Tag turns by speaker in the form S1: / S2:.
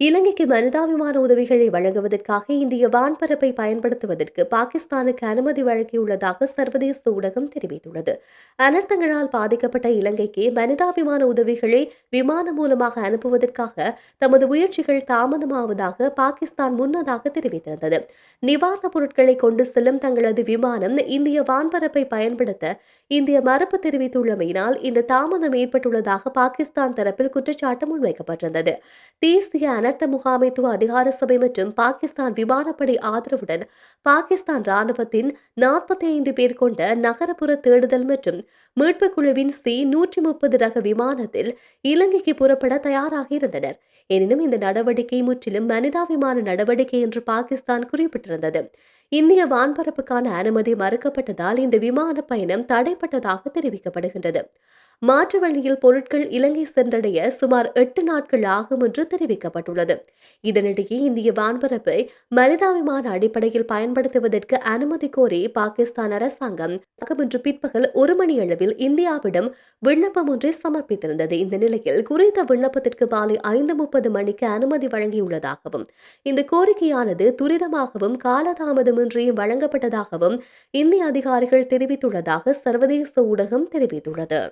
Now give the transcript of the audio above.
S1: இலங்கைக்கு மனிதாபிமான உதவிகளை வழங்குவதற்காக இந்திய வான்பரப்பை பயன்படுத்துவதற்கு பாகிஸ்தானுக்கு அனுமதி வழங்கியுள்ளதாக சர்வதேச ஊடகம் தெரிவித்துள்ளது. அனர்த்தங்களால் பாதிக்கப்பட்ட இலங்கைக்கு மனிதாபிமான உதவிகளை விமானம் மூலமாக அனுப்புவதற்காக தமது முயற்சிகள் தாமதமாவதாக பாகிஸ்தான் முன்னதாக தெரிவித்திருந்தது. நிவாரணப் பொருட்களை கொண்டு செல்லும் தங்களது விமானம் இந்திய வான்பரப்பை பயன்படுத்த இந்திய மறுப்பு தெரிவித்துள்ளமையினால் இந்த தாமதம் ஏற்பட்டுள்ளதாக பாகிஸ்தான் தரப்பில் குற்றச்சாட்டு முன்வைக்கப்பட்டிருந்தது. தேசிய அனர்த்த முகாமைத்துவ அதிகார சபை மற்றும் பாகிஸ்தான் விமானப்படை ஆதரவுடன் பாகிஸ்தான் ராணுவத்தின் நாற்பத்தி ஐந்து பேர் கொண்ட நகரப்புற தேடுதல் மற்றும் மீட்புக் குழுவின் சி நூற்றி முப்பது ரக விமானத்தில் இலங்கைக்கு புறப்பட தயாராக இருந்தனர் எனினும் இந்த நடவடிக்கை முற்றிலும் மனிதாபிமான நடவடிக்கை என்று பாகிஸ்தான் குறிப்பிட்டிருந்தது இந்திய வான்பரப்புக்கான அனுமதி மறுக்கப்பட்டதால் இந்த விமான பயணம் தடைப்பட்டதாக தெரிவிக்கப்படுகின்றது மாற்று வழியில் பொருட்கள் இலங்கை சென்றடைய சுமார் எட்டு நாட்கள் ஆகும் என்று தெரிவிக்கப்பட்டுள்ளது. இதனிடையே இந்திய வான்பரப்பை மனிதாபிமான அடிப்படையில் பயன்படுத்துவதற்கு அனுமதி கோரி பாகிஸ்தான் அரசாங்கம் இன்று பிற்பகல் ஒரு மணி அளவில் இந்தியாவிடம் விண்ணப்பம் ஒன்றை சமர்ப்பித்திருந்தது. இந்த நிலையில் குறித்த விண்ணப்பத்திற்கு மாலை ஐந்து முப்பது மணிக்கு அனுமதி வழங்கியுள்ளதாகவும் இந்த கோரிக்கையானது துரிதமாகவும் காலதாமதமின்றியும் வழங்கப்பட்டதாகவும் இந்திய அதிகாரிகள் தெரிவித்துள்ளதாக சர்வதேச ஊடகம் தெரிவித்துள்ளது.